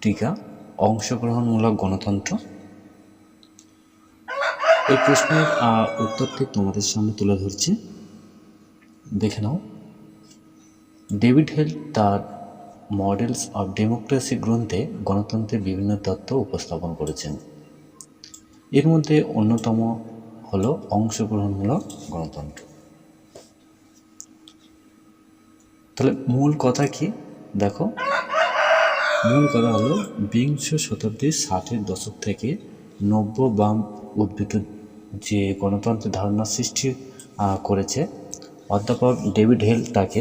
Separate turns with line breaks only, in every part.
টিকা, অংশগ্রহণমূলক গণতন্ত্র? এই প্রশ্নের উত্তরটি তোমাদের সামনে তুলে ধরছে। দেখে নাও। ডেভিড হেল তার মডেলস অফ ডেমোক্রেসি গ্রন্থে গণতন্ত্রের বিভিন্ন তত্ত্ব উপস্থাপন করেছেন। এর মধ্যে অন্যতম হলো অংশগ্রহণমূলক গণতন্ত্র। তাহলে মূল কথা কি? দেখো, মূল কথা হলো বিংশ শতাব্দীর ষাটের দশক থেকে নব্য বাম উদ্ভিদ যে গণতন্ত্রের ধারণা সৃষ্টি করেছে, অধ্যাপক ডেভিড হেল তাকে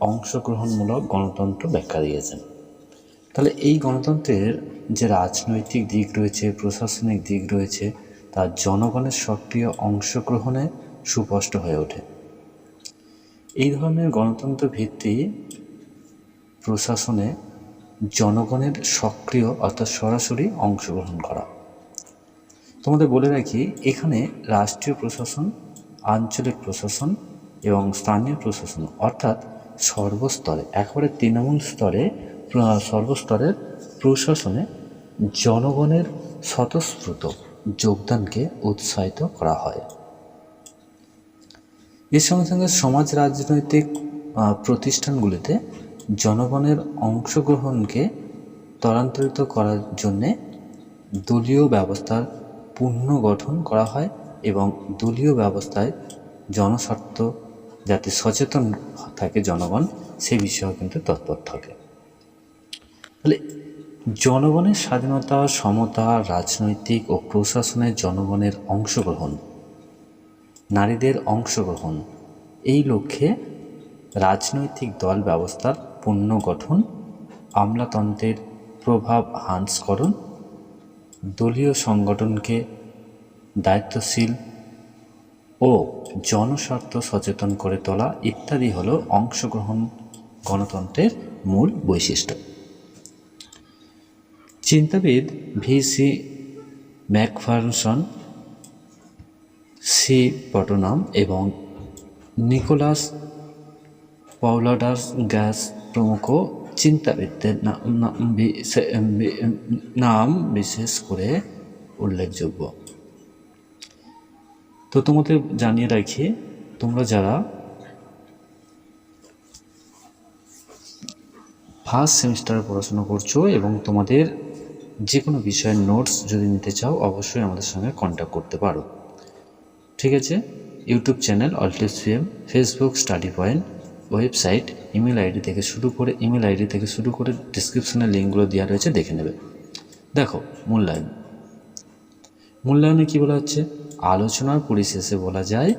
অংশগ্রহণমূলক গণতন্ত্র ব্যাখ্যা দিয়েছেন। তাহলে এই গণতন্ত্রের যে রাজনৈতিক দিক রয়েছে, প্রশাসনিক দিক রয়েছে, তা জনগণের সক্রিয় অংশগ্রহণে সুস্পষ্ট হয়ে ওঠে। এই ধরনের গণতন্ত্র ভিত্তি প্রশাসনে জনগণের সক্রিয় অর্থাৎ সরাসরি অংশগ্রহণ করা। তোমাদের বলে রাখি, এখানে রাষ্ট্রীয় প্রশাসন, আঞ্চলিক প্রশাসন এবং স্থানীয় প্রশাসন অর্থাৎ সর্বস্তরে, একেবারে তৃণমূল স্তরে সর্বস্তরের প্রশাসনে জনগণের স্বতঃস্ফূর্ত যোগদানকে উৎসাহিত করা হয়। এর সঙ্গে সঙ্গে সমাজ রাজনৈতিক প্রতিষ্ঠানগুলিতে জনগণের অংশগ্রহণকে ত্বরান্তরিত করার জন্যে দলীয় ব্যবস্থার পুনর্গঠন করা হয় এবং দলীয় ব্যবস্থায় জনস্বার্থ যাতে সচেতন থাকে জনগণ, সে বিষয়েও কিন্তু তৎপর থাকে। তাহলে জনগণের স্বাধীনতা, সমতা, রাজনৈতিক ও প্রশাসনের জনগণের অংশগ্রহণ, নারীদের অংশগ্রহণ, এই লক্ষ্যে রাজনৈতিক দল ব্যবস্থার পুনর্গঠন আমলাতন্ত্রের প্রভাব হ্রাসকরণ দলীয় সংগঠনকে দায়িত্বশীল ও জনস্বার্থ সচেতন করে তোলা ইত্যাদি হল অংশগ্রহণ গণতন্ত্রের মূল বৈশিষ্ট্য। চিন্তাবিদ V C Macpherson C Putnam এবং নিকোলাস পাউলাডাস গ্যাস প্রমুখ চিন্তাবিদদের নাম বিশেষ করে উল্লেখযোগ্য। তো তোমাদের জানিয়ে রাখি, তোমরা যারা ফার্স্ট সেমিস্টারে পড়াশোনা করছ এবং তোমাদের যে কোনো বিষয়ের নোটস যদি নিতে চাও, অবশ্যই আমাদের সঙ্গে কন্ট্যাক্ট করতে পারো। ঠিক আছে? YouTube channel অল্টিসিএম Facebook study point website email ID থেকে শুরু করে ইমেল আইডি থেকে শুরু করে ডিসক্রিপশনে লিঙ্কগুলো দেওয়া রয়েছে, দেখে নেবে। দেখো, মূল্যায়ন। মূল্যায়নে কী বলা হচ্ছে? আলোচনার পরিশেষে বলা যায়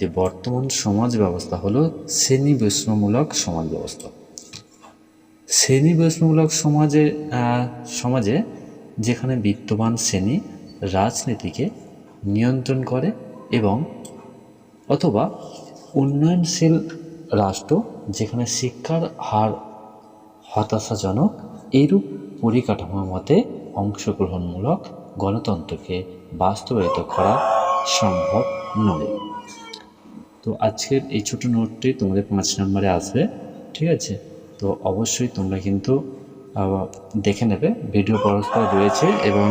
যে বর্তমান সমাজ ব্যবস্থা হলো শ্রেণি বৈষ্ণবমূলক সমাজ ব্যবস্থা। শ্রেণি বৈষ্ণবমূলক সমাজে সমাজে যেখানে বিত্তবান শ্রেণি রাজনীতিকে নিয়ন্ত্রণ করে এবং অথবা উন্নয়নশীল রাষ্ট্র যেখানে শিক্ষার হার হতাশাজনক এইরূপ পরিকাঠামোর মতে অংশগ্রহণমূলক গণতন্ত্রকে বাস্তবায়িত করা সম্ভব নয়। তো আজকের এই ছোট নোটটি তোমাদের পাঁচ নম্বরে আসবে, ঠিক আছে? তো অবশ্যই তোমরা কিন্তু দেখে নেবে। ভিডিও পরস্পর রয়েছে এবং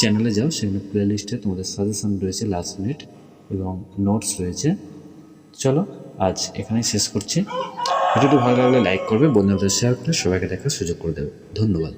চ্যানেলে যাও, সেখানে প্লেলিস্টে তোমাদের সাজেশন রয়েছে লাস্ট মিনিট এবং নোটস রয়েছে। চলো, আজ এখানেই শেষ করছি। ভিডিওটি ভালো লাগলে লাইক করবে, বন্ধুদের শেয়ার করে সবাইকে দেখার সুযোগ করে দেবে। ধন্যবাদ।